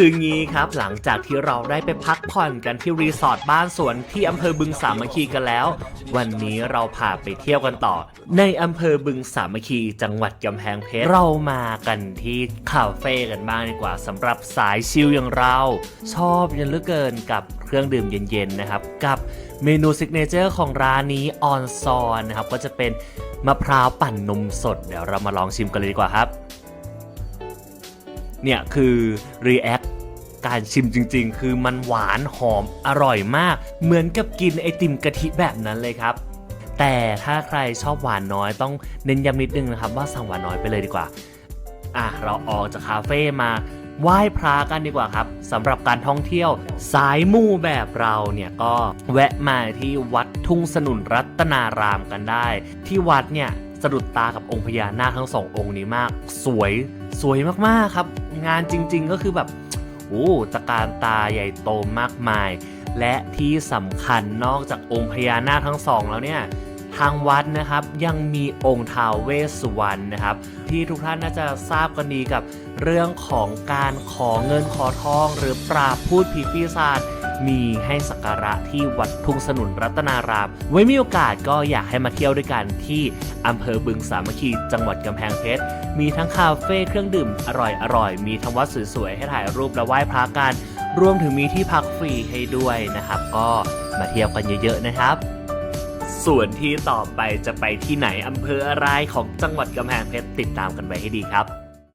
คืองี้ครับหลังจากที่เราได้ไปพักผ่อนกันที่รีสอร์ทบ้านสวนที่อำเภอบึงสามัคคีกันแล้ว วันนี้เราพาไปเที่ยวกันต่อ ในอำเภอบึงสามัคคีจังหวัดกำแพงเพชรเรามากันที่คาเฟ่กันบ้างดีกว่าสำหรับสายชิลอย่างเรา ชอบยันเหลือเกินกับเครื่องดื่มเย็นๆนะครับ กับเมนูซิกเนเจอร์ของร้านนี้ออนซอนนะครับก็จะเป็นมะพร้าวปั่นนมสดเดี๋ยวเรามาลองชิมกันเลยดีกว่าครับ เนี่ยคือ React การชิมจริงๆ คือมันหวานหอมอร่อยมาก เหมือนกับกินไอติมกะทิแบบนั้นเลยครับ แต่ถ้าใครชอบหวานน้อยต้องเน้นย้ำนิดนึงนะครับ ว่าสั่งหวานน้อยไปเลยดีกว่า อะ เราออกจากคาเฟ่มาไหว้พระกันดีกว่าครับสำหรับการท่องเที่ยวสายมูแบบเราเนี่ยก็แวะมาที่วัดทุ่งสนุนรัตนารามกันได้ ที่วัดเนี่ย สะดุดตากับองค์พญานาคทั้งสององค์นี้มาก สวยสวยมากๆครับ งานจริงๆก็คือแบบโอ้ตะการตาใหญ่โตมากมาย และที่สำคัญนอกจากองค์พญานาคทั้งสองแล้วเนี่ยทางวัดนะครับยังมีองค์ท้าวเวสสุวรรณนะครับ ที่ทุกท่านน่าจะทราบกันดีกับเรื่องของการขอเงินขอทอง หรือปราบพูดผีปีศาจ มีให้สักการะที่วัดทุ่งสนุนรัตนาราม ไว้มีโอกาสก็อยากให้มาเที่ยวด้วยกันที่อำเภอบึงสามัคคีจังหวัดกำแพงเพชร มีทั้งคาเฟ่เครื่องดื่มอร่อยๆมีทั้งวัดสวยๆให้ถ่ายรูปและไหว้พระกันรวมถึงมีที่พักฟรีให้ด้วยนะครับ ก็มาเที่ยวกันเยอะๆนะครับส่วนที่ต่อไปจะไปที่ไหนอำเภออะไรของจังหวัดกำแพงเพชรติดตามกันไว้ให้ดีครับ